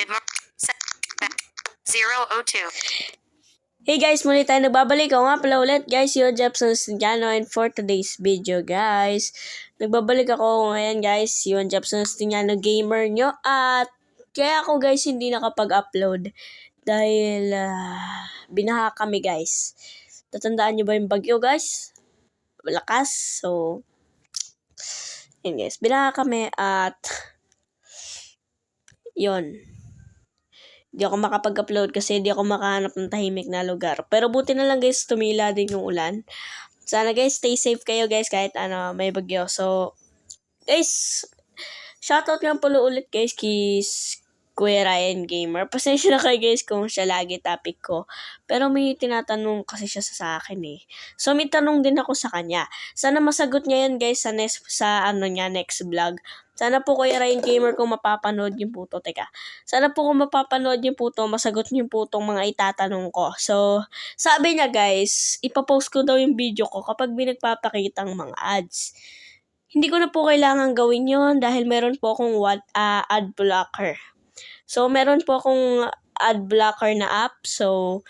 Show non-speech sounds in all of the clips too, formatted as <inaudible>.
Morning. Zero oh two. Hey guys, muli tayo nagbabalik. Ako nga pala ulit guys, yung Jepson Stiniano and for today's video guys, nagbabalik ako ngayon guys, yung Jepson Stiniano gamer nyo at kaya ako guys hindi nakapag-upload dahil ah, binaha kami guys. Tatandaan nyo ba yung bagyo guys? Lakas, so yun guys, binaha kami at yun. Di ako makapag-upload kasi di ako makahanap ng tahimik na lugar. Pero buti na lang guys, tumila din yung ulan. Sana guys, stay safe kayo guys kahit ano, may bagyo. So, guys, shoutout nga pala ulit guys kay Kuya Ryan Gamer. Pasensya na kayo guys kung siya lagi topic ko. Pero may tinatanong kasi siya sa akin eh. So, may tanong din ako sa kanya. Sana masagot niya yan guys sa next, sa ano niya, next vlog. Sana po Kuya Ryan Gamer kung mapapanood niyo po to. Teka. Sana po kung mapapanood niyo po to, masagot niyo po tong mga itatanong ko. So, sabi niya guys, ipapost ko daw yung video ko kapag may nagpapakitang mga ads. Hindi ko na po kailangan gawin yon dahil meron po akong what, ah, ad blocker. So, meron po akong ad blocker na app. So,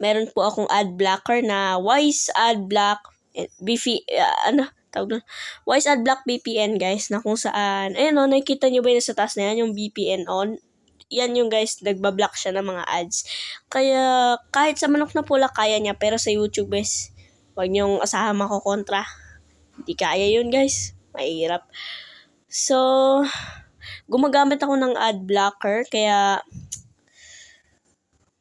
meron po akong ad blocker na Wise Ad Block eh, BF, ah, ano, tawag doon? Wise Ad Block VPN guys na kung saan, ayun o, nakikita nyo ba yun sa taas na yan, yung VPN on? Yan yung guys, nagbablock siya ng mga ads. Kaya, kahit sa manok na pula, kaya niya. Pero sa YouTube guys, huwag niyong asahan makokontra. Hindi kaya yun guys. Mahirap. So, gumagamit ako ng ad blocker, kaya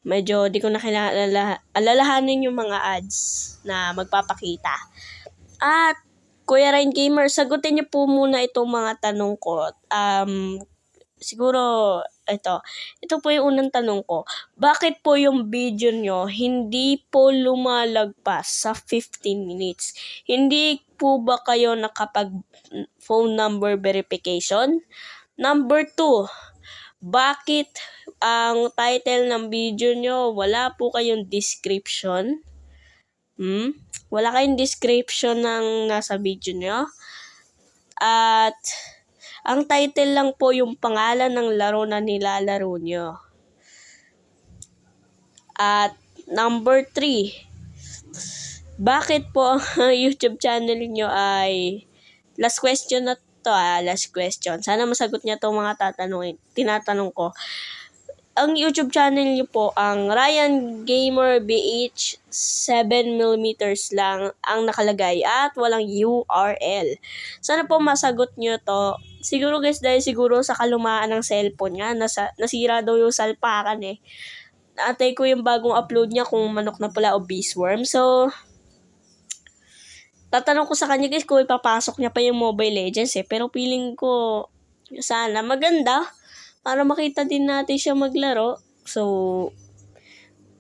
medyo di ko na kailangan alalahanin yung mga ads na magpapakita. At Kuya Ryan Gamer, sagutin niyo po muna itong mga tanong ko. Um, siguro, ito. Ito po yung unang tanong ko. Bakit po yung video nyo hindi po lumalagpas sa 15 minutes? Hindi po ba kayo nakapag phone number verification? Number 2, bakit ang title ng video nyo wala po kayong description? Hmm? Wala kayong description ng nasa video nyo? At ang title lang po yung pangalan ng laro na nilalaro nyo. At number 3, bakit po ang <laughs> YouTube channel nyo ay last question na to ah, last question. Sana masagot niya tong mga tatanungin, tinatanong ko. Ang YouTube channel niyo po, ang Ryan Gamer BH 7mm lang ang nakalagay at walang URL. Sana po masagot niyo to. Siguro guys, dahil siguro sa kalumaan ng cellphone niya, nasa, nasira daw yung salpakan eh. Naantay ko yung bagong upload niya kung manok na pala o beesworm. So, tatanong ko sa kanya guys kung ipapasok niya pa yung Mobile Legends eh. Pero feeling ko, sana maganda para makita din natin siya maglaro. So,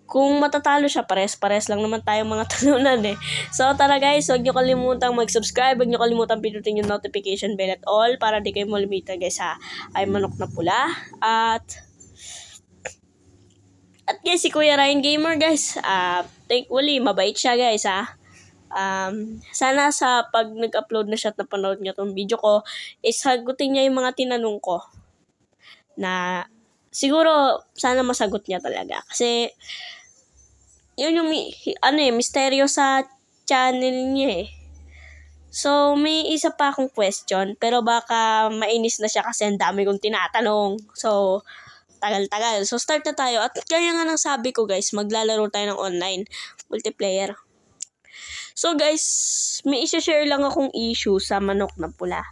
kung matatalo siya, pares-pares lang naman tayo mga <laughs> talunan eh. So, tara guys, huwag niyo kalimutang mag-subscribe, huwag niyo kalimutang pindutin yung notification bell at all para di kayo malimitan guys sa ay manok na pula. At, at guys, si Kuya Ryan Gamer guys, ah, thankfully, mabait siya guys ah. Um, sana sa pag nag-upload na siya at napanood niya tong video ko, is niya yung mga tinanong ko na siguro sana masagot niya talaga. Kasi yun yung ano eh, misteryo sa channel niya eh. So, may isa pa akong question, pero baka mainis na siya kasi ang dami kong tinatanong. So, tagal-tagal. So, start na tayo. At kaya nga nang sabi ko guys, maglalaro tayo ng online multiplayer. So guys, may isa-share lang akong issue sa manok na pula.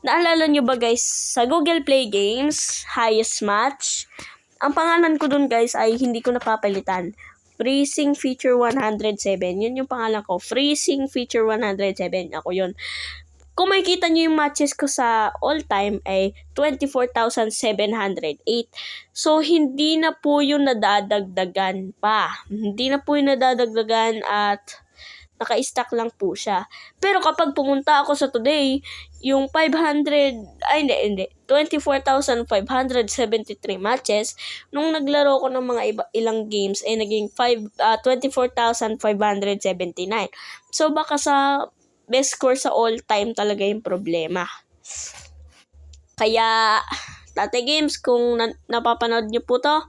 Naalala nyo ba guys, sa Google Play Games, highest match, ang pangalan ko dun guys ay hindi ko napapalitan. Freezing Feature 107. Yun yung pangalan ko. Freezing Feature 107. Ako yun. Kung makikita nyo yung matches ko sa all-time ay 24,708. So, hindi na po yung nadadagdagan pa. Hindi na po yung nadadagdagan at naka-stack lang po siya. Pero kapag pumunta ako sa today, yung 500, ay hindi, hindi, 24,573 matches, nung naglaro ko ng mga iba, ilang games, ay naging 5, ah, 24,579. So, baka sa best score sa all time talaga yung problema. Kaya, Tate Games, kung na- napapanood niyo po to,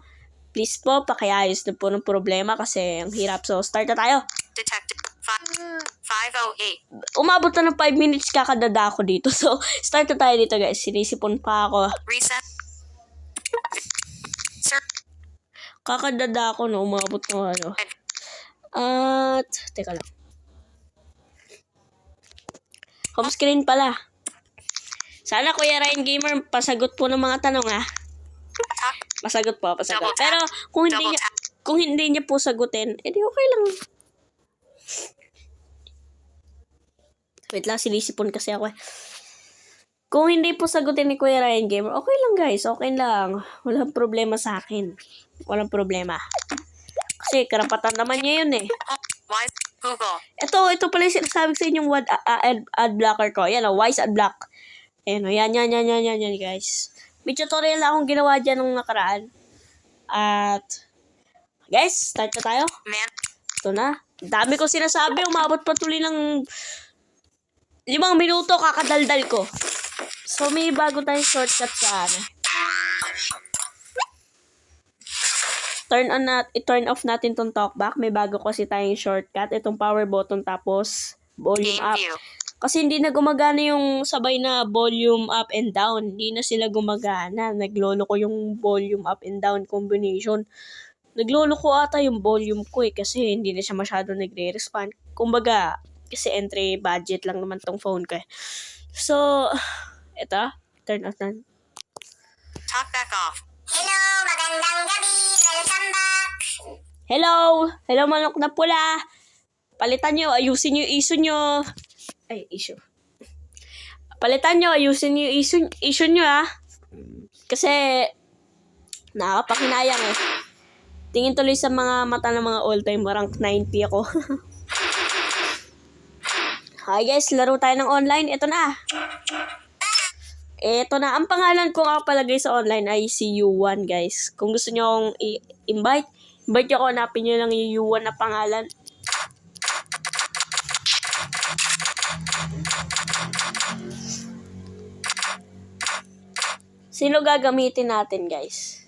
please po, pakiayos na po ng problema kasi ang hirap. So, start na tayo. Detected. Five, 508. Umabot na ng 5 minutes kakadada ako dito. <laughs> So, start na tayo dito guys. Sinisipon pa ako. Reset. Sir. Kakadada ako no, umabot ng ano. At, teka lang. Home screen pala. Sana Kuya Ryan Gamer, pasagot po ng mga tanong ha. Talk. Pasagot po, pasagot. Pero kung hindi niya, kung hindi niya po sagutin, edi okay lang. Wait lang, sinisipon kasi ako eh. Kung hindi po sagutin ni Kuya Ryan Gamer, okay lang guys, okay lang. Walang problema sa akin. Walang problema. Kasi karapatan naman niya yun eh. Wise. Google. Ito, ito pala yung sinasabi sa inyong wad, uh, ad, ad blocker ko. Yan o, Wise Ad Block. Ayan o, yan, yan, yan, yan, yan, yan, guys. May tutorial akong ginawa dyan nung nakaraan. At, guys, start na tayo. Man. Ito na. Dami ko sinasabi, umabot pa tuloy ng limang minuto kakadaldal ko. So, may bago tayong shortcut sa ano. Turn on nat i-turn off natin tong talkback. May bago kasi tayong shortcut. Itong power button tapos volume up. Kasi hindi na gumagana yung sabay na volume up and down. Hindi na sila gumagana. Naglolo ko yung volume up and down combination. Naglolo ko ata yung volume ko eh kasi hindi na siya masyado nagre-respond. Kumbaga, kasi entry budget lang naman tong phone ko eh. So, eto, turn off na. Talk back off. Hello, magandang gabi. Welcome back. Hello! Hello manok na pula! Palitan nyo, ayusin nyo issue nyo. Ay, issue. Palitan nyo, ayusin nyo issue, issue nyo ah. Kasi, nakakapakinayang eh. Tingin tuloy sa mga mata ng mga all-time, rank 90 ako. <laughs> Hi guys, laro tayo ng online. Ito na. Ito na. Ang pangalan ko nga palagay sa online ay si U1 guys. Kung gusto nyo akong i-invite, invite nyo ako. Hanapin nyo lang yung U1 na pangalan. Sino gagamitin natin guys?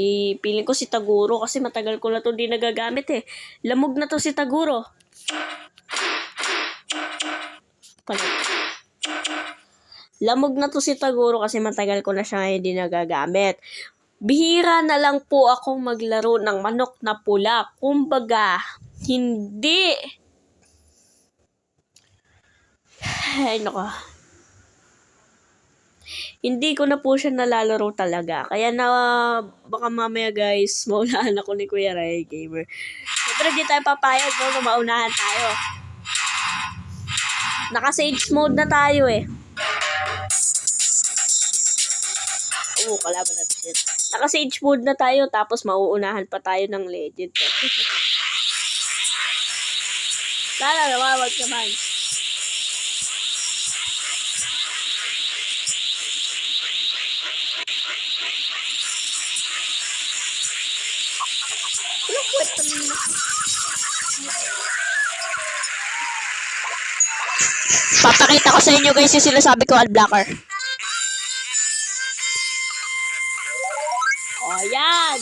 Si, piling ko si Taguro kasi matagal ko na to di nagagamit eh. Lamog na to si Taguro. Lamog na to si Taguro kasi matagal ko na siya ngayon di nagagamit. Bihira na lang po akong maglaro ng manok na pula. Kumbaga, hindi. <sighs> Ay, nako. Hindi ko na po siya nalalaro talaga. Kaya na, baka mamaya guys, <laughs> maunahan ako ni Kuya Ray Gamer. Siyempre, di tayo papayag, no, na maunahan tayo. Naka-sage mode na tayo eh. Oo, kalaban natin shit. Naka-sage mode na tayo, tapos mauunahan pa tayo ng legend. <laughs> Sana, nawawag naman. Papakita ko sa inyo guys yung sinasabi ko adblocker. O, oh, yan.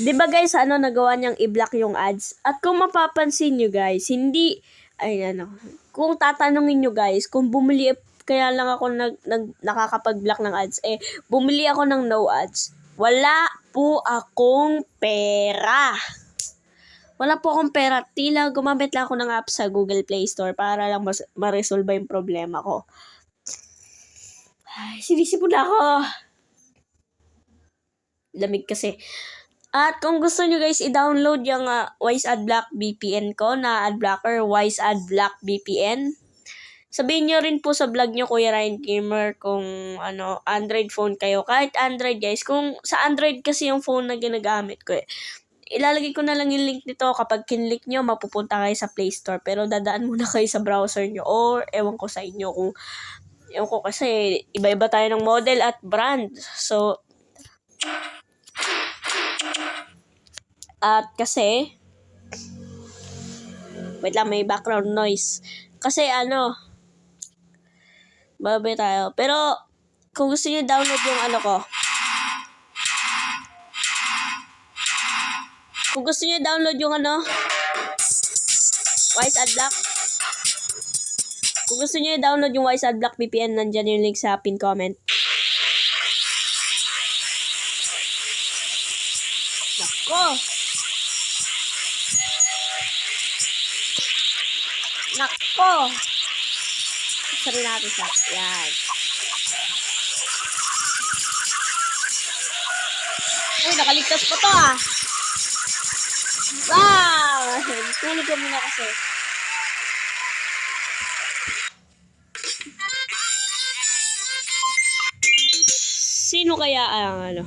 Di ba guys, ano, nagawa niyang i-block yung ads? At kung mapapansin nyo guys, hindi, ay ano, kung tatanungin nyo guys, kung bumili, kaya lang ako nag, nag, nakakapag-block ng ads, eh, bumili ako ng no ads. Wala po akong pera. Wala po akong pera. Tila gumamit lang ako ng app sa Google Play Store para lang mas, ma-resolve yung problema ko. Ay, sinisipon ako. Lamig kasi. At kung gusto nyo guys, i-download yung uh, Wise Adblock VPN ko na adblocker Wise Adblock VPN. Sabihin nyo rin po sa vlog nyo, Kuya Ryan Gamer, kung ano, Android phone kayo. Kahit Android guys, kung sa Android kasi yung phone na ginagamit ko eh. Ilalagay ko na lang yung link nito. Kapag kinlik nyo, mapupunta kayo sa Play Store. Pero dadaan muna kayo sa browser nyo. Or, ewan ko sa inyo kung Ewan ko kasi, iba-iba tayo ng model at brand. So, at kasi, Wait lang, may background noise. Kasi ano, babay tayo. Pero, kung gusto niyo download yung ano ko, kung gusto niyo download yung ano, Wise Adblock, kung gusto niyo download yung Wise Adblock VPN, nandyan yung link sa pin comment. Nako! Nako! Isa rin natin siya. Yan. Uy, nakaligtas pa to ah. Wow! Tulog ka muna kasi. Sino kaya ang ano?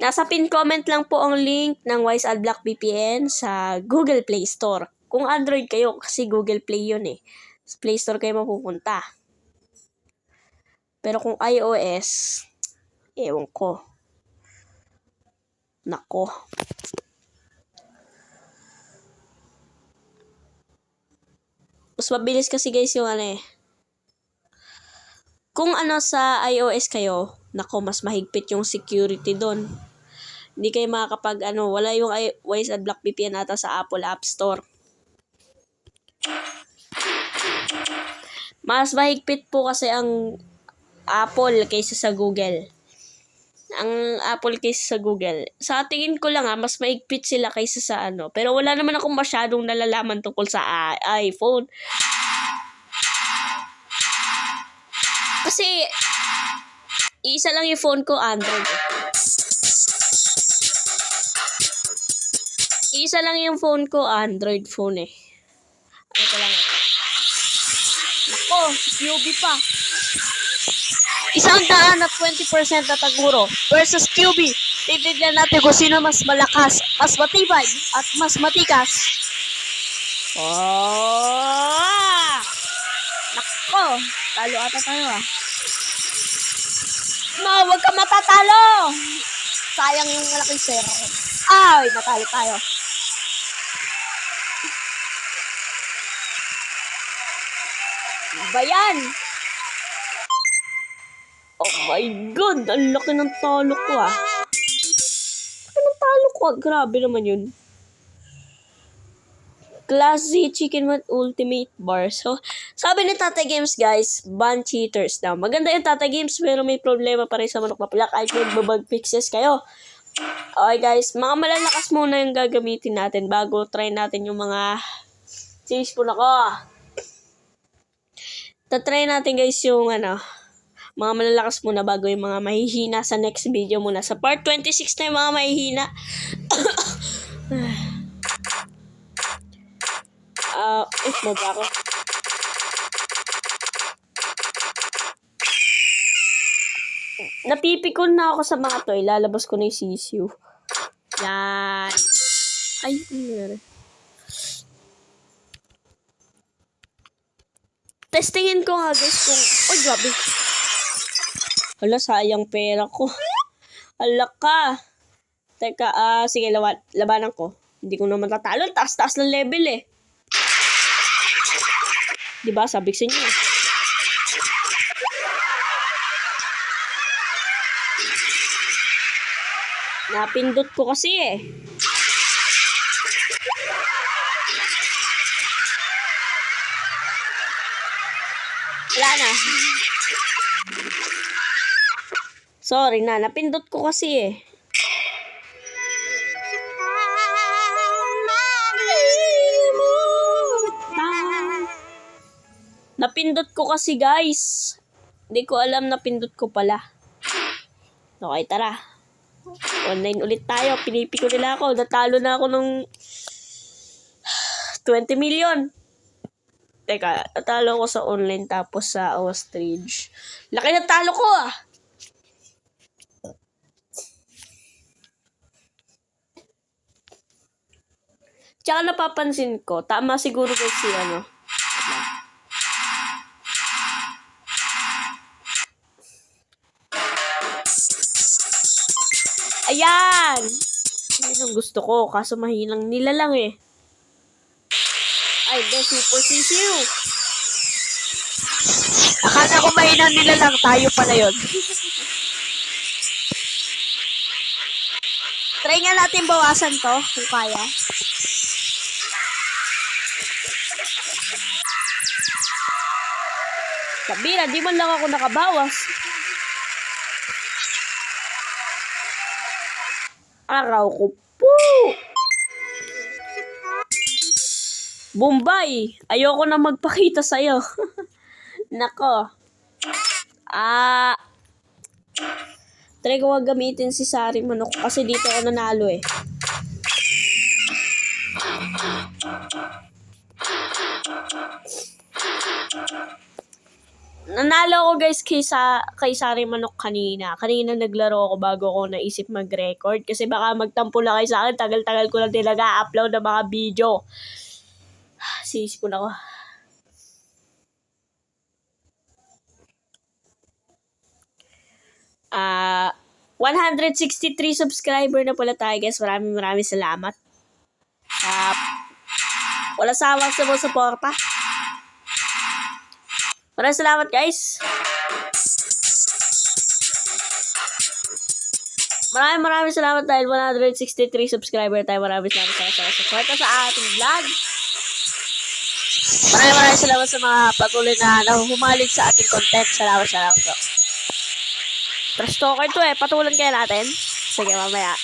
Nasa pin comment lang po ang link ng Wise Adblock VPN sa Google Play Store. Kung Android kayo, kasi Google Play yun eh. Sa Play Store kayo mapupunta. Pero kung iOS, ewan ko. Nako. Mas mabilis kasi guys yung ano eh. Kung ano sa iOS kayo, nako mas mahigpit yung security doon. Hindi kayo makakapag ano, wala yung i- Wise Adblock VPN ata sa Apple App Store. Mas mahigpit po kasi ang Apple kaysa sa Google. Ang Apple kaysa sa Google. Sa tingin ko lang ha, mas maigpit sila kaysa sa ano. Pero wala naman akong masyadong nalalaman tungkol sa i- iPhone. Kasi, isa lang yung phone ko, Android. Isa lang yung phone ko, Android phone eh. Ito lang. Nako, QB pa. Isang daan at 20% na taguro versus QB. Titignan natin kung sino mas malakas, mas matibay, at mas matikas. Oh! Nako! Talo ata tayo ah. No, wag ka matatalo! Sayang yung malaking pera ko. Ay, natalo tayo. Bayan! Oh my God! Ang laki ng talo ko ah. Laki talo ko ah. Grabe naman yun. Class Z Chicken with Ultimate Bar. So, sabi ni Tata Games guys, ban cheaters daw. Maganda yung Tata Games pero may problema pa rin sa manok na pala kahit magbabag fixes kayo. Okay guys, mga malalakas muna yung gagamitin natin bago try natin yung mga teaspoon ako. Tatry natin guys yung ano, mga malalakas muna bago yung mga mahihina sa next video muna. Sa part 26 na yung mga mahihina. <coughs> Ah, uh, mo ba ako? Napipikon na ako sa mga to. Ilalabas ko na yung sisiu. Yan. Ay, ano nangyari? Testingin ko nga guys kung... Oh, grabe. Hala, sayang pera ko. <laughs> Hala ka. Teka, ah, sige, lawan, labanan ko. Hindi ko naman tatalo. Taas-taas ng level eh. Diba, sabi sa inyo. Napindot ko kasi eh. Wala na. Sorry na, napindot ko kasi eh. Napindot ko kasi guys. Hindi ko alam napindot ko pala. Okay, tara. Online ulit tayo. Pinipiko nila ako. Natalo na ako ng 20 <sighs> million. Teka, natalo ko sa online tapos sa ostrich. Laki na talo ko ah! Tsaka napapansin ko, tama siguro guys si ano. Ayan! Ayun ang gusto ko. Kaso mahinang nila lang eh. Ay, the super sisiu. Akala ko mahinang nila lang, tayo pala yun. Try nga natin bawasan to, kung kaya. Sabira, di man lang ako nakabawas. Araw ko po! Bombay! Ayoko na magpakita sa'yo. <laughs> Nako. Ah... Try ko wag gamitin si Sari Manok kasi dito ako nanalo eh. Nanalo ako guys kay, sa, kay Sari Manok kanina. Kanina naglaro ako bago ako naisip mag-record. Kasi baka magtampo na kayo sa akin. Tagal-tagal ko lang talaga upload ng mga video. <sighs> Sisipon ako. Ah... 163 subscriber na pala tayo guys. Maraming maraming salamat. Uh, wala sawa sa mga suporta. Maraming salamat guys. Maraming maraming salamat dahil 163 subscriber tayo. Maraming salamat sa sa suporta sa ating vlog. Maraming maraming salamat sa mga patuloy na nahuhumalig sa ating content. Salamat, salamat po. Trash talker to eh. Patulan kaya natin. Sige, mamaya.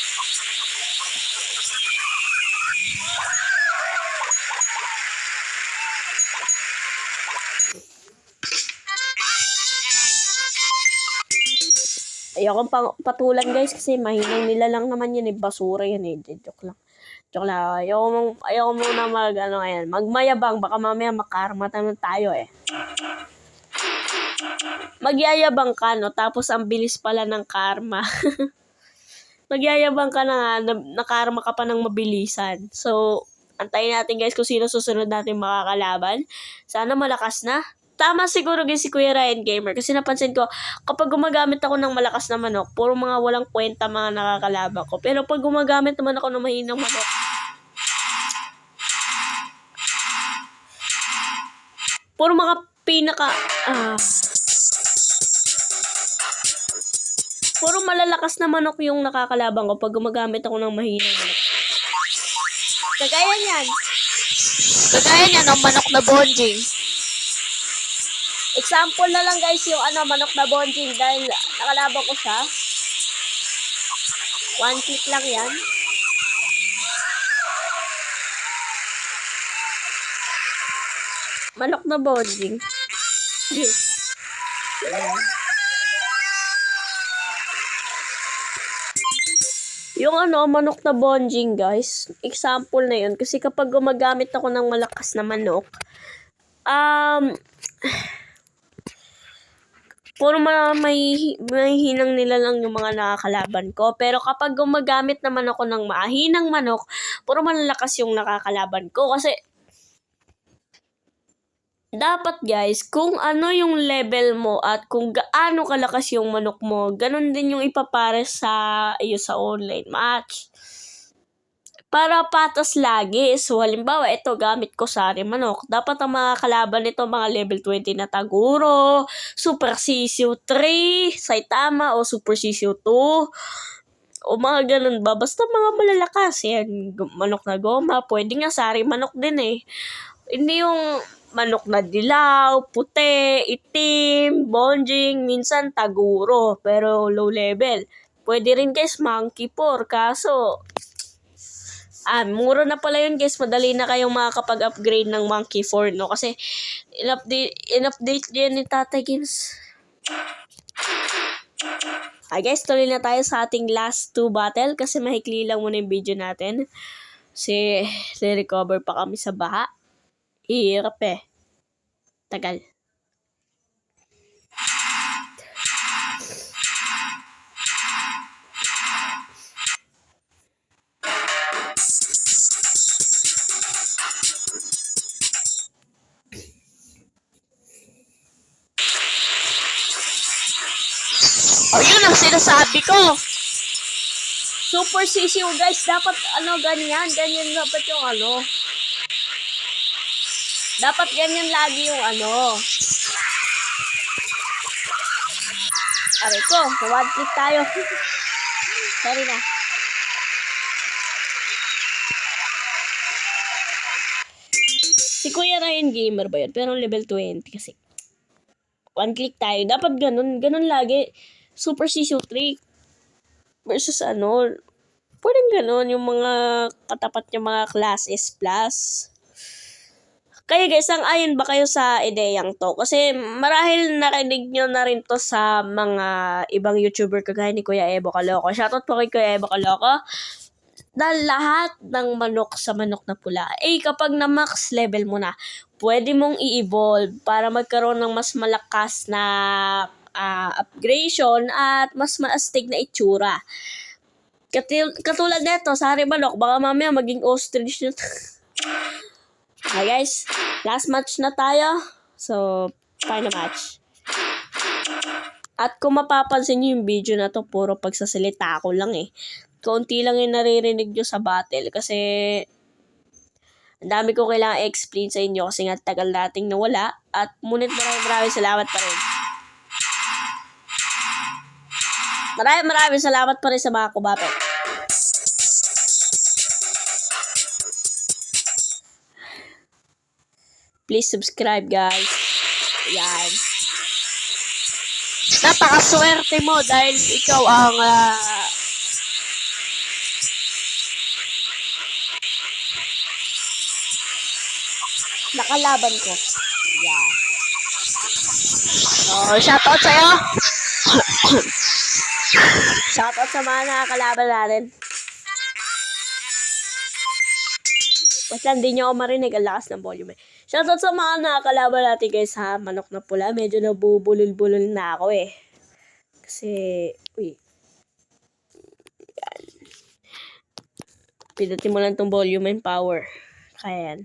Ayokong pang patulan guys kasi mahinang nila lang naman yan eh. Basura yan eh. Joke lang. Joke lang. Ayoko, mong, ayoko muna mag, ano yan, magmayabang. Baka mamaya makarma naman tayo eh. Magyayabang ka, no? Tapos ang bilis pala ng karma. <laughs> Magyayabang ka na nga, na, nakarma ka pa ng mabilisan. So, antayin natin guys kung sino susunod natin makakalaban. Sana malakas na. Tama siguro guys si Kuya Ryan Gamer kasi napansin ko kapag gumagamit ako ng malakas na manok, puro mga walang kwenta mga nakakalaban ko. Pero pag gumagamit naman ako ng mahinang manok, puro mga pinaka ah puro malalakas na manok yung nakakalaban ko pag gumagamit ako ng mahinang manok. Kagaya niyan. Kagaya niya ng manok na bonjing. Example na lang guys yung ano, manok na bonjing dahil nakalaban ko siya. One click lang yan. Manok na bonjing. <laughs> Yung ano, manok na bonjing guys, example na yun. Kasi kapag gumagamit ako ng malakas na manok, um, puro mga may, may hinang nila lang yung mga nakakalaban ko. Pero kapag gumagamit naman ako ng mahinang manok, puro malalakas yung nakakalaban ko. Kasi, dapat guys, kung ano yung level mo at kung gaano kalakas yung manok mo, ganun din yung ipapares sa iyo sa online match. Para patas lagi. So, halimbawa, ito, gamit ko sari manok. Dapat ang mga kalaban nito, mga level 20 na Taguro, Super Sisiu 3, Saitama, o Super Sisiu 2, o mga ganun ba. Basta mga malalakas. Yan, manok na goma. Pwede nga sari manok din eh. Hindi yung manok na dilaw, puti, itim, bonjing, minsan taguro, pero low level. Pwede rin guys, monkey por, kaso Ah, mura na pala yun guys. Madali na kayong makakapag-upgrade ng Monkey 4, no? Kasi, in-update, in-update din ni Tatay Games. Hi guys, tuloy na tayo sa ating last two battle kasi mahikli lang muna yung video natin. Kasi, recover pa kami sa baha. Hirap eh. Tagal. O, yun ang sinasabi ko. Super sisiw guys. Dapat ano ganyan. Ganyan dapat yung ano. Dapat ganyan lagi yung ano. Aray ko, na one click tayo. <laughs> Sorry na. Si Kuya Ryan Gamer ba yun? Pero level 20 kasi. One click tayo. Dapat ganun. Ganun lagi. Super Sisiu trick. Versus ano. Pwedeng ganun. Yung mga katapat yung mga class S plus. Kaya guys, ang ayon ba kayo sa ideyang to? Kasi marahil narinig nyo na rin to sa mga ibang YouTuber kagaya ni Kuya Evo Kaloko. Shoutout po kay Kuya Evo Kaloko. Dahil lahat ng manok sa manok na pula, eh kapag na max level mo na, pwede mong i-evolve para magkaroon ng mas malakas na ah, upgradation at mas maastig na itsura. Katil- katulad nito, sa manok, baka mamaya maging ostrich yun. <laughs> Okay guys, last match na tayo. So, final match. At kung mapapansin nyo yung video na to, puro pagsasalita ko lang eh. Kaunti lang yung naririnig nyo sa battle kasi ang dami ko kailangan explain sa inyo kasi nga tagal nating nawala. At ngunit maraming maraming salamat pa rin. Maraming maraming salamat pa rin sa mga kubapet. Please subscribe guys. Yan. Napakaswerte mo dahil ikaw ang ah, Nakalaban ko. Yeah. oh, shoutout sa'yo. <coughs> Shoutout sa mga nakakalaban natin. Wait lang, di nyo ako marinig. Ang lakas ng volume eh. Shoutout sa mga nakakalaban natin guys ha. Manok na pula. Medyo nabubulol-bulol na ako eh. Kasi, uy. Yan. Pinutin mo lang tong volume and power. Kaya yan.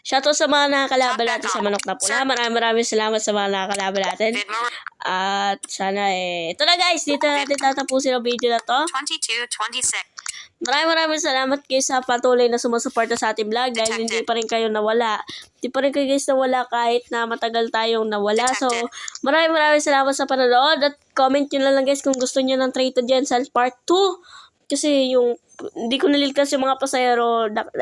Shoutout sa mga nakakalaban natin sa manok na pula. Maraming maraming salamat sa mga nakakalaban natin. At sana eh. Ito na guys, dito natin tatapusin ang video na to. 22, 26. Maraming maraming salamat guys sa patuloy na sumusuporta sa ating vlog dahil hindi pa rin kayo nawala. Hindi pa rin kayo guys nawala kahit na matagal tayong nawala. So, maraming maraming salamat sa panonood at comment nyo na lang guys kung gusto nyo ng Trade to Jensen Part 2. Kasi yung, hindi ko naliligtas yung mga da-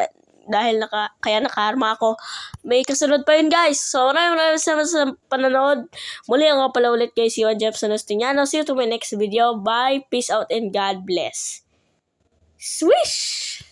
dahil naka, kaya nakaarma ako. May kasunod pa yun guys. So, maraming maraming salamat sa panonood. Muli ako pala ulit kay si Juan Jefferson Ostiniano. See you to my next video. Bye, peace out, and God bless. Swish!